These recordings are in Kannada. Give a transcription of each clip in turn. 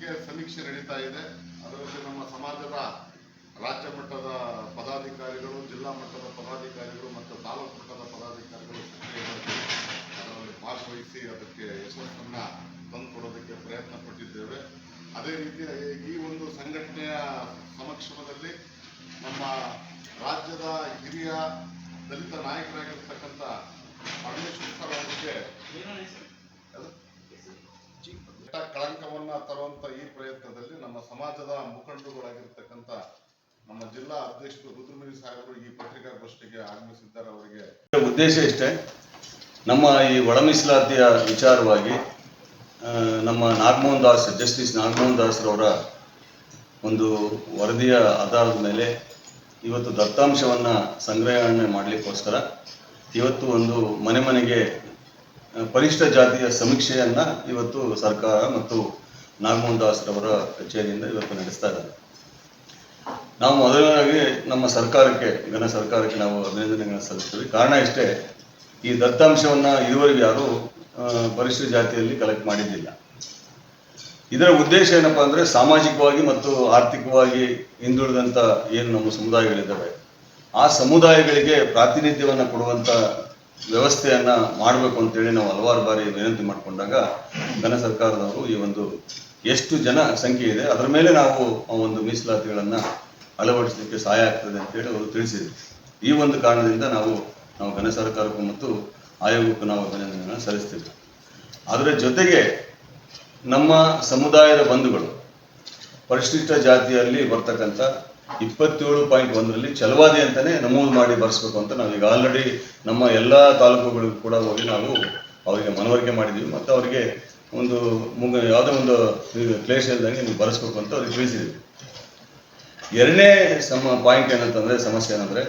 ಬಗ್ಗೆ ಸಮೀಕ್ಷೆ ನಡೀತಾ ಇದೆ. ಅದರಲ್ಲಿ ನಮ್ಮ ಸಮಾಜದ ರಾಜ್ಯ ಮಟ್ಟದ ಪದಾಧಿಕಾರಿಗಳು, ಜಿಲ್ಲಾ ಮಟ್ಟದ ಪದಾಧಿಕಾರಿಗಳು ಮತ್ತು ತಾಲೂಕು ಮಟ್ಟದ ಪದಾಧಿಕಾರಿಗಳು ಅದರಲ್ಲಿ ಭಾಗವಹಿಸಿ ಅದಕ್ಕೆ ಯಶಸ್ಸನ್ನ ತಂದುಕೊಡೋದಕ್ಕೆ ಪ್ರಯತ್ನ ಪಟ್ಟಿದ್ದೇವೆ ಅದೇ ರೀತಿ ಈ ಒಂದು ಸಂಘಟನೆಯ ಸಮಕ್ಷಮದಲ್ಲಿ ನಮ್ಮ ರಾಜ್ಯದ ಹಿರಿಯ ದಲಿತ ನಾಯಕರಾಗಿರ್ತಕ್ಕಂಥ ಪರಮೇಶ್ವರ್ ಸರ್ ಅವರಿಗೆ ಅದು? ಕೆಟ್ಟ ಕಳಂಕವನ್ನ ತರುವಂತ ಈ ಪ್ರಯತ್ನದಲ್ಲಿ ನಮ್ಮ ಸಮಾಜದ ಮುಖಂಡರುಗಳಾಗಿರ್ತಕ್ಕಂಥ ನಮ್ಮ ಜಿಲ್ಲಾ ಅಧ್ಯಕ್ಷರು ರುದ್ರಮುನಿ ಸಾಹೇಬರು ಈ ಪತ್ರಿಕಾಗೋಷ್ಠಿಗೆ ಆಗಮಿಸಿದ್ದಾರೆ ಅವರಿಗೆ. ಉದ್ದೇಶ ಇಷ್ಟೇ, ನಮ್ಮ ಈ ಒಳ ಮೀಸಲಾತಿಯ ವಿಚಾರವಾಗಿ ನಮ್ಮ ನಾಗಮೋಹನ್ ದಾಸ್, ಜಸ್ಟಿಸ್ ನಾಗಮೋಹನ್ ದಾಸ್ರವರ ಒಂದು ವರದಿಯ ಆಧಾರದ ಮೇಲೆ ಇವತ್ತು ದತ್ತಾಂಶವನ್ನು ಸಂಗ್ರಹಣೆ ಮಾಡಲಿಕ್ಕೋಸ್ಕರ ಇವತ್ತು ಒಂದು ಮನೆ ಮನೆಗೆ ಪರಿಷ್ಠ ಜಾತಿಯ ಸಮೀಕ್ಷೆಯನ್ನು ಇವತ್ತು ಸರ್ಕಾರ ಮತ್ತು ನಾಗಮೋಹನ್ ದಾಸ್ರವರ ಕಚೇರಿಯಿಂದ ಇವತ್ತು ನಡೆಸ್ತಾ ಇದ್ದಾರೆ. ನಾವು ಮೊದಲನೇದಾಗಿ ನಮ್ಮ ಸರ್ಕಾರಕ್ಕೆ ಘನ ಸರ್ಕಾರಕ್ಕೆ ನಾವು ಅಭಿನಂದನೆಗಳನ್ನು ಸಲ್ಲಿಸ್ತೀವಿ. ಕಾರಣ ಇಷ್ಟೇ, ಈ ದತ್ತಾಂಶವನ್ನ ಇದುವರೆಗೆ ಯಾರು ಪರಿಶಿಷ್ಟ ಜಾತಿಯಲ್ಲಿ ಕಲೆಕ್ಟ್ ಮಾಡಿದ್ದಿಲ್ಲ. ಇದರ ಉದ್ದೇಶ ಏನಪ್ಪಾ ಅಂದ್ರೆ ಸಾಮಾಜಿಕವಾಗಿ ಮತ್ತು ಆರ್ಥಿಕವಾಗಿ ಹಿಂದುಳಿದಂತ ಏನು ನಮ್ಮ ಸಮುದಾಯಗಳಿದ್ದಾವೆ, ಆ ಸಮುದಾಯಗಳಿಗೆ ಪ್ರಾತಿನಿಧ್ಯವನ್ನು ಕೊಡುವಂಥ ವ್ಯವಸ್ಥೆಯನ್ನ ಮಾಡಬೇಕು ಅಂತೇಳಿ ನಾವು ಹಲವಾರು ಬಾರಿ ವಿನಂತಿ ಮಾಡಿಕೊಂಡಾಗ ಘನ ಸರ್ಕಾರದವರು ಈ ಒಂದು ಎಷ್ಟು ಜನ ಸಂಖ್ಯೆ ಇದೆ, ಅದರ ಮೇಲೆ ನಾವು ಆ ಒಂದು ಮೀಸಲಾತಿಗಳನ್ನ ಅಳವಡಿಸಲಿಕ್ಕೆ ಸಹಾಯ ಆಗ್ತದೆ ಅಂತೇಳಿ ಅವರು ತಿಳಿಸಿದರು. ಈ ಒಂದು ಕಾರಣದಿಂದ ನಾವು ನಾವು ಘನ ಸರ್ಕಾರಕ್ಕೂ ಮತ್ತು ಆಯೋಗಕ್ಕೂ ನಾವು ಅಭಿನಂದನೆಗಳನ್ನು ಸಲ್ಲಿಸ್ತೀವಿ. ಅದರ ಜೊತೆಗೆ ನಮ್ಮ ಸಮುದಾಯದ ಬಂಧುಗಳು ಪರಿಶಿಷ್ಟ ಜಾತಿಯಲ್ಲಿ ಬರ್ತಕ್ಕಂಥ ಇಪ್ಪತ್ತೇಳು ಪಾಯಿಂಟ್ ಒಂದರಲ್ಲಿ ಚಲವಾದಿ ಅಂತಾನೆ ನಮೂದು ಮಾಡಿ ಬರೆಸ್ಬೇಕು ಅಂತ ನಾವು ಈಗ ಆಲ್ರೆಡಿ ನಮ್ಮ ಎಲ್ಲ ತಾಲೂಕುಗಳಿಗೂ ಕೂಡ ಹೋಗಿ ನಾವು ಅವರಿಗೆ ಮನವರಿಕೆ ಮಾಡಿದ್ದೀವಿ ಮತ್ತು ಅವರಿಗೆ ಒಂದು ಮುಗ, ಯಾವುದೋ ಒಂದು ಪ್ಲೇಸ್ ಇಲ್ದಂಗೆ ನೀವು ಬರೆಸ್ಬೇಕು ಅಂತ ಅವ್ರಿಗೆ ತಿಳಿಸಿದ್ದೀವಿ ಎರಡನೇ ಸಮ ಪಾಯಿಂಟ್ ಏನಂತಂದ್ರೆ, ಸಮಸ್ಯೆ ಏನಂದ್ರೆ,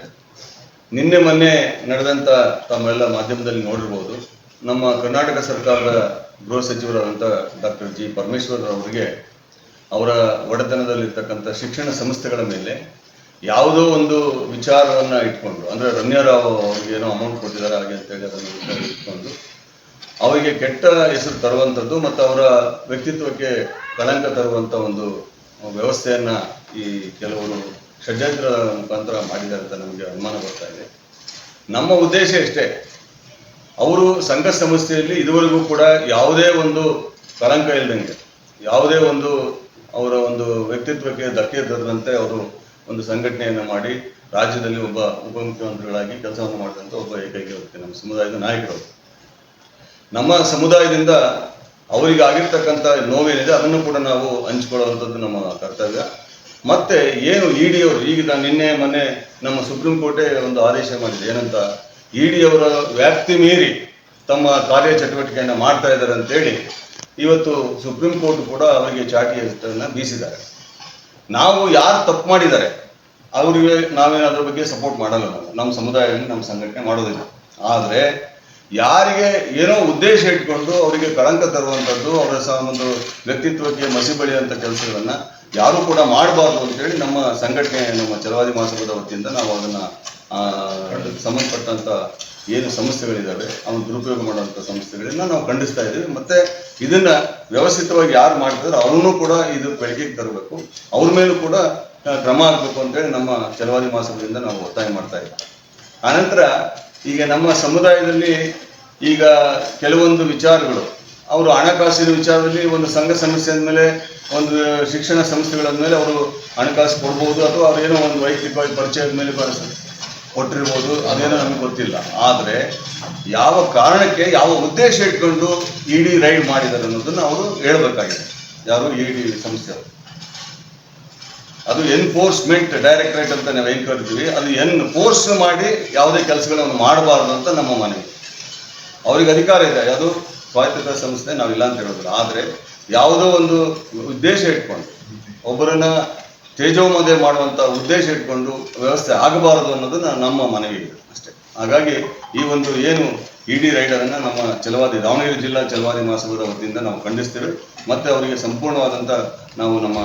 ನಿನ್ನೆ ಮೊನ್ನೆ ನಡೆದಂತ ತಮ್ಮೆಲ್ಲ ಮಾಧ್ಯಮದಲ್ಲಿ ನೋಡಿರ್ಬೋದು, ನಮ್ಮ ಕರ್ನಾಟಕ ಸರ್ಕಾರದ ಗೃಹ ಸಚಿವರಾದಂಥ ಡಾಕ್ಟರ್ ಜಿ ಪರಮೇಶ್ವರ್ ಅವರಿಗೆ ಅವರ ಒಡೆತನದಲ್ಲಿರ್ತಕ್ಕಂಥ ಶಿಕ್ಷಣ ಸಂಸ್ಥೆಗಳ ಮೇಲೆ ಯಾವುದೋ ಒಂದು ವಿಚಾರವನ್ನು ಇಟ್ಕೊಂಡು, ಅಂದರೆ ರಮ್ಯಾರಾವ್ ಅವ್ರಿಗೆ ಏನೋ ಅಮೌಂಟ್ ಕೊಟ್ಟಿದ್ದಾರೆ ಹಾಗೆ ಅಂತೇಳಿ ಅದನ್ನು ಇಟ್ಕೊಂಡು, ಅವರಿಗೆ ಕೆಟ್ಟ ಹೆಸರು ತರುವಂಥದ್ದು ಮತ್ತು ಅವರ ವ್ಯಕ್ತಿತ್ವಕ್ಕೆ ಕಳಂಕ ತರುವಂಥ ಒಂದು ವ್ಯವಸ್ಥೆಯನ್ನು ಈ ಕೆಲವರು ಷಡ್ಯಂತ್ರ ಮುಖಾಂತರ ಮಾಡಿದ್ದಾರೆ ಅಂತ ನಮಗೆ ಅನುಮಾನ ಬರ್ತಾ ಇದೆ. ನಮ್ಮ ಉದ್ದೇಶ ಇಷ್ಟೇ, ಅವರು ಸಂಘ ಸಂಸ್ಥೆಯಲ್ಲಿ ಇದುವರೆಗೂ ಕೂಡ ಯಾವುದೇ ಒಂದು ಕಳಂಕ ಇಲ್ಲದಂಗೆ ಯಾವುದೇ ಒಂದು ಅವರ ಒಂದು ವ್ಯಕ್ತಿತ್ವಕ್ಕೆ ಧಕ್ಕೆ ತರದಂತೆ ಅವರು ಒಂದು ಸಂಘಟನೆಯನ್ನು ಮಾಡಿ ರಾಜ್ಯದಲ್ಲಿ ಒಬ್ಬ ಉಪಮುಖ್ಯಮಂತ್ರಿಗಳಾಗಿ ಕೆಲಸವನ್ನು ಮಾಡಿದಂಥ ಒಬ್ಬ ಏಕೈಕ ವ್ಯಕ್ತಿ ನಮ್ಮ ಸಮುದಾಯದ ನಾಯಕರು. ನಮ್ಮ ಸಮುದಾಯದಿಂದ ಅವರಿಗೆ ಆಗಿರ್ತಕ್ಕಂಥ ನೋವೇನಿದೆ ಅದನ್ನು ಕೂಡ ನಾವು ಹಂಚಿಕೊಳ್ಳುವಂಥದ್ದು ನಮ್ಮ ಕರ್ತವ್ಯ. ಮತ್ತೆ ಏನು ಇ ಡಿ ಅವರು ಈಗ ನಾನು ನಿನ್ನೆ ಮೊನ್ನೆ ನಮ್ಮ ಸುಪ್ರೀಂ ಕೋರ್ಟೇ ಒಂದು ಆದೇಶ ಮಾಡಿದೆ. ಏನಂತ? ಇ ಡಿ ಅವರ ವ್ಯಾಪ್ತಿ ಮೀರಿ ತಮ್ಮ ಕಾರ್ಯಚಟುವಟಿಕೆಯನ್ನು ಮಾಡ್ತಾ ಇದ್ದಾರೆ ಅಂತೇಳಿ ಇವತ್ತು ಸುಪ್ರೀಂ ಕೋರ್ಟ್ ಕೂಡ ಅವರಿಗೆ ಚಾಟಿ ಹೆಸರನ್ನ ಬೀಸಿದ್ದಾರೆ. ನಾವು ಯಾರು ತಪ್ಪು ಮಾಡಿದ್ದಾರೆ, ಅವರಿಗೆ ನಾವೇನು ಅದ್ರ ಬಗ್ಗೆ ಸಪೋರ್ಟ್ ಮಾಡಲ್ಲ ನಾವು. ನಮ್ಮ ಸಮುದಾಯವನ್ನು ನಮ್ಮ ಸಂಘಟನೆ ಮಾಡೋದಿಲ್ಲ. ಆದರೆ ಯಾರಿಗೆ ಏನೋ ಉದ್ದೇಶ ಇಟ್ಕೊಂಡು ಅವರಿಗೆ ಕಳಂಕ ತರುವಂಥದ್ದು, ಅವರ ಸಹ ಒಂದು ವ್ಯಕ್ತಿತ್ವಕ್ಕೆ ಮಸಿ ಬಳಿಯುವಂಥ ಕೆಲಸಗಳನ್ನ ಯಾರು ಕೂಡ ಮಾಡಬಾರ್ದು ಅಂತೇಳಿ ನಮ್ಮ ಸಂಘಟನೆ ನಮ್ಮ ಚಲವಾದಿ ಮಹಾಸಭಾದ ವತಿಯಿಂದ ನಾವು ಅದನ್ನ ಸಂಬಂಧಪಟ್ಟಂತ ಏನು ಸಮಸ್ಯೆಗಳಿದ್ದಾವೆ ಅವನು ದುರುಪಯೋಗ ಮಾಡುವಂಥ ಸಮಸ್ಯೆಗಳನ್ನ ನಾವು ಖಂಡಿಸ್ತಾ ಇದ್ದೀವಿ. ಮತ್ತೆ ಇದನ್ನ ವ್ಯವಸ್ಥಿತವಾಗಿ ಯಾರು ಮಾಡ್ತಿದ್ರೆ ಅವ್ರನ್ನೂ ಕೂಡ ಇದು ಬೆಳಕಿಗೆ ತರಬೇಕು. ಅವ್ರ ಮೇಲೂ ಕೂಡ ಕ್ರಮ ಆಗಬೇಕು ಅಂತೇಳಿ ನಮ್ಮ ಚಲವಾದಿ ಮಹಾಸಭೆಯಿಂದ ನಾವು ಒತ್ತಾಯ ಮಾಡ್ತಾ ಇದ್ದೀವಿ. ಆನಂತರ ಈಗ ನಮ್ಮ ಸಮುದಾಯದಲ್ಲಿ ಈಗ ಕೆಲವೊಂದು ವಿಚಾರಗಳು ಅವರು ಹಣಕಾಸಿನ ವಿಚಾರದಲ್ಲಿ ಒಂದು ಸಂಘ ಸಂಸ್ಥೆ ಮೇಲೆ, ಒಂದು ಶಿಕ್ಷಣ ಸಂಸ್ಥೆಗಳ ಮೇಲೆ ಅವರು ಹಣಕಾಸು ಕೊಡ್ಬೋದು ಅಥವಾ ಅವ್ರೇನೋ ಒಂದು ವೈಯಕ್ತಿಕವಾಗಿ ಪರಿಚಯದ ಮೇಲೆ ಬರೆಸ ಕೊಟ್ಟಿರ್ಬೋದು, ಅದೇನೋ ನಮಗೆ ಗೊತ್ತಿಲ್ಲ. ಆದರೆ ಯಾವ ಕಾರಣಕ್ಕೆ, ಯಾವ ಉದ್ದೇಶ ಇಟ್ಕೊಂಡು ಇ ಡಿ ರೈಡ್ ಮಾಡಿದ್ದಾರೆ ಅನ್ನೋದನ್ನು ಅವರು ಹೇಳಬೇಕಾಗಿದೆ. ಯಾರು? ಇ ಡಿ ಸಂಸ್ಥೆ ಅದು ಎನ್ಫೋರ್ಸ್ಮೆಂಟ್ ಡೈರೆಕ್ಟರೇಟ್ ಅಂತ ನಾವು ಏನು ಕರಿತೀವಿ, ಅದು ಎನ್ಫೋರ್ಸ್ ಮಾಡಿ ಯಾವುದೇ ಕೆಲಸಗಳನ್ನು ಮಾಡಬಾರ್ದು ಅಂತ ನಮ್ಮ ಮನವಿ. ಅವ್ರಿಗೆ ಅಧಿಕಾರ ಇದೆ. ಅದು ಸ್ವಾಯತ್ತತಾ ಸಂಸ್ಥೆ ನಾವಿಲ್ಲ ಅಂತ ಹೇಳೋದಿಲ್ಲ. ಆದರೆ ಯಾವುದೋ ಒಂದು ಉದ್ದೇಶ ಇಟ್ಕೊಂಡು, ಒಬ್ಬರನ್ನ ತೇಜೋಮದೆ ಮಾಡುವಂಥ ಉದ್ದೇಶ ಇಟ್ಕೊಂಡು ವ್ಯವಸ್ಥೆ ಆಗಬಾರದು ಅನ್ನೋದನ್ನ ನಮ್ಮ ಮನವಿ ಅಷ್ಟೇ. ಹಾಗಾಗಿ ಈ ಒಂದು ಏನು ಇಡಿ ರೈಡರ್ ಅನ್ನ ನಮ್ಮ ಚಲವಾದಿ, ದಾವಣಗೆರೆ ಜಿಲ್ಲಾ ಚಲವಾದಿ ಮಹಾಸಭದ ವತಿಯಿಂದ ನಾವು ಖಂಡಿಸ್ತೇವೆ. ಮತ್ತೆ ಅವರಿಗೆ ಸಂಪೂರ್ಣವಾದಂತ ನಾವು ನಮ್ಮ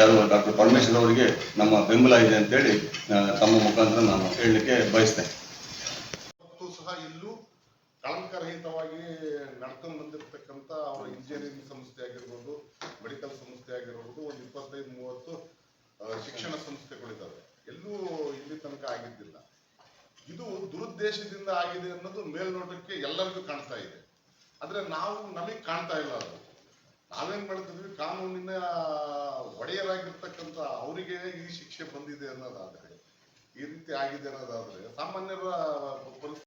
ಯಾರು ಡಾಕ್ಟರ್ ಪರಮೇಶ್ವರ್ ಅವರಿಗೆ ನಮ್ಮ ಬೆಂಬಲ ಇದೆ ಅಂತೇಳಿ ಹೇಳಿ ತಮ್ಮ ಮುಖಾಂತರ ನಾನು ಹೇಳಲಿಕ್ಕೆ ಬಯಸ್ತೇನೆ. ಇಲ್ಲೂ ಕಳಂಕರಹಿತವಾಗಿ ನಡ್ಕೊಂಡು ಬಂದಿರತಕ್ಕಂಥ ಅವರ ಇಂಜಿನಿಯರಿಂಗ್ ಸಂಸ್ಥೆ ಆಗಿರ್ಬೋದು, ಮೆಡಿಕಲ್ ಸಂಸ್ಥೆ ಆಗಿರ್ಬೋದು, ಒಂದು ಇಪ್ಪತ್ತೈದು, ಮೂವತ್ತು ಶಿಕ್ಷಣ ಸಂಸ್ಥೆಗಳಿದ್ದಾವೆ. ಎಲ್ಲೂ ಇಲ್ಲಿ ತನಕ ಆಗಿದ್ದಿಲ್ಲ. ಇದು ದುರುದ್ದೇಶದಿಂದ ಆಗಿದೆ ಅನ್ನೋದು ಮೇಲ್ನೋಟಕ್ಕೆ ಎಲ್ಲರಿಗೂ ಕಾಣ್ತಾ ಇದೆ. ಆದ್ರೆ ನಾವು ನಮಗೆ ಕಾಣ್ತಾ ಇಲ್ಲ ಅದು. ನಾವೇನ್ ಮಾಡ್ತಿದ್ವಿ? ಕಾನೂನಿನ ಒಡೆಯರಾಗಿರ್ತಕ್ಕಂಥ ಅವರಿಗೆ ಈ ಶಿಕ್ಷೆ ಬಂದಿದೆ ಅನ್ನೋದಾದ್ರೆ, ಈ ರೀತಿ ಆಗಿದೆ ಅನ್ನೋದಾದ್ರೆ, ಸಾಮಾನ್ಯರ